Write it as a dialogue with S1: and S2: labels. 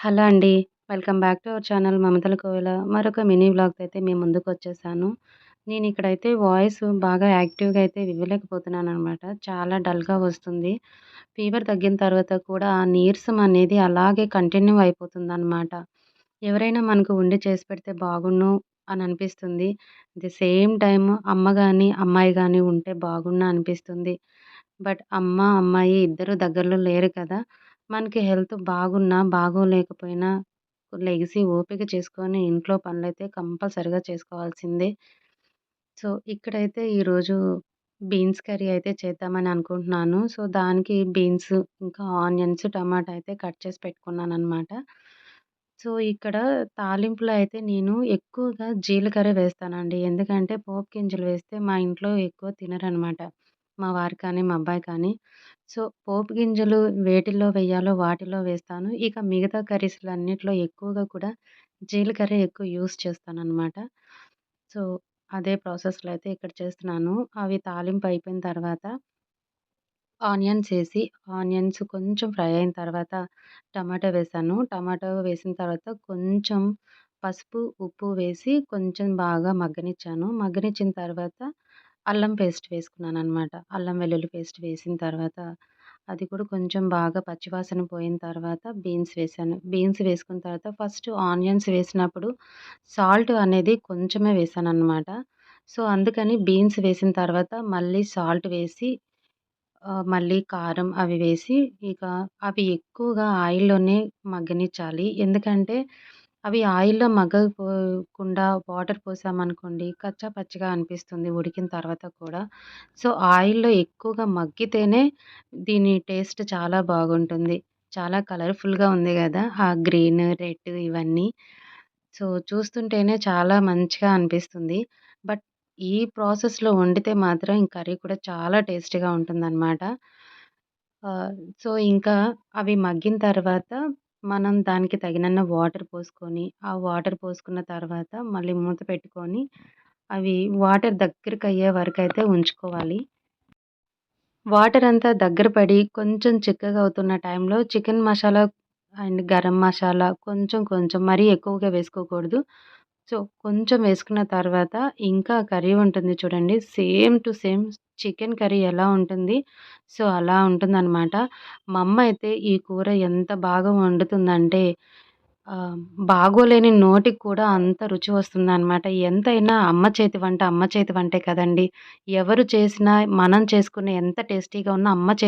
S1: Hello అండి. Welcome back to our channel Mamatala Kovila మరొక mini blog అయితే మేము ముందుకు వచ్చేసాను నేను ఇక్కడైతే వాయిస్ బాగా యాక్టివ్‌గా అయితే ఇవ్వలేకపోతున్నాను అనమాట చాలా డల్‌గా వస్తుంది. ఫీవర్ తగ్గిన తర్వాత కూడా ఆ నీరసం అనేది అలాగే కంటిన్యూ అయిపోతుందనమాట. ఎవరైనా మనకు ఉండి చేసి పెడితే బాగుండు అని అనిపిస్తుంది. ది సేమ్ టైమ్ అమ్మ కానీ అమ్మాయి కానీ ఉంటే బాగుండు అనిపిస్తుంది. బట్ అమ్మ, అమ్మాయి ఇద్దరు దగ్గరలో లేరు కదా! మనకి హెల్త్ బాగున్నా, బాగోలేకపోయినా లెగిసి ఓపిక చేసుకొని ఇంట్లో పనులైతే కంపల్సరీగా చేసుకోవాల్సిందే. సో, ఇక్కడైతే ఈరోజు బీన్స్ కర్రీ అయితే చేద్దామని అనుకుంటున్నాను. సో, దానికి బీన్స్, ఇంకా ఆనియన్స్, టమాటా అయితే కట్ చేసి పెట్టుకున్నాను అనమాట సో, ఇక్కడ తాలింపులో అయితే నేను ఎక్కువగా జీలకర్ర వేస్తానండి. ఎందుకంటే పోపు గింజలు వేస్తే మా ఇంట్లో ఎక్కువ తినరనమాట. మా వారు కానీ, మా అబ్బాయి కానీ. సో, పోపు గింజలు వేటిల్లో వేయాలో వాటిలో వేస్తాను. ఇక మిగతా కర్రీస్‌లన్నిట్లో ఎక్కువగా కూడా జీలకర్ర ఎక్కువ యూస్ చేస్తాను అనమాట సో, అదే ప్రాసెస్‌లో అయితే ఇక్కడ చేస్తున్నాను. అవి తాలింపు అయిపోయిన తర్వాత ఆనియన్స్ వేసి ఆనియన్స్ కొంచెం ఫ్రై అయిన తర్వాత టమాటా వేశాను. టమాటా వేసిన తర్వాత కొంచెం పసుపు, ఉప్పు వేసి కొంచెం బాగా మగ్గనిచ్చాను. మగ్గనిచ్చిన తర్వాత అల్లం పేస్ట్ వేసుకున్నాను అనమాట అల్లం వెల్లుల్లి పేస్ట్ వేసిన తర్వాత అది కూడా కొంచెం బాగా పచ్చివాసన పోయిన తర్వాత బీన్స్ వేశాను. బీన్స్ వేసుకున్న తర్వాత ఫస్ట్ ఆనియన్స్ వేసినప్పుడు సాల్ట్ అనేది కొంచెమే వేశాననమాట. సో, అందుకని బీన్స్ వేసిన తర్వాత మళ్ళీ సాల్ట్ వేసి మళ్ళీ కారం అవి వేసి ఇక అవి ఎక్కువగా ఆయిల్‌లోనే మగ్గనిచ్చాలి. ఎందుకంటే అవి ఆయిల్‌లో మగ్గకుండా వాటర్ పోసామనుకోండి కచ్చా పచ్చిగా అనిపిస్తుంది ఉడికిన తర్వాత కూడా. సో, ఆయిల్‌లో ఎక్కువగా మగ్గితేనే దీని టేస్ట్ చాలా బాగుంటుంది. చాలా కలర్‌ఫుల్‌గా ఉంది కదా ఆ గ్రీన్, రెడ్ ఇవన్నీ. సో, చూస్తుంటేనే చాలా మంచిగా అనిపిస్తుంది. బట్ ఈ ప్రాసెస్‌లో వండితే మాత్రం ఈ కర్రీ కూడా చాలా టేస్టీగా ఉంటుందనమాట. సో, ఇంకా అవి మగ్గిన తర్వాత మనం దానికి తగినన్ని వాటర్ పోసుకొని, ఆ వాటర్ పోసుకున్న తర్వాత మళ్ళీ మూత పెట్టుకొని అవి వాటర్ దగ్గరకయ్యే వరకైతే ఉంచుకోవాలి. వాటర్ అంతా దగ్గర పడి కొంచెం చిక్కగా అవుతున్న టైంలో చికెన్ మసాలా అండ్ గరం మసాలా కొంచెం కొంచెం మరీ ఎక్కువగా వేసుకోకూడదు. సో, కొంచెం వేసుకున్న తర్వాత ఇంకా కర్రీ ఉంటుంది చూడండి. Same to same chicken curry ఎలా ఉంటుంది, సో, అలా ఉంటుందన్నమాట మా అమ్మ అయితే ఈ కూర ఎంత బాగా వండుతుందంటే బాగోలేని నోటికి కూడా అంత రుచి వస్తుందనమాట. ఎంతైనా అమ్మ చేతి వంట అమ్మ చేతి వంటే కదండీ! ఎవరు చేసినా మనం చేసుకునే ఎంత టేస్టీగా ఉన్నా అమ్మ చేతి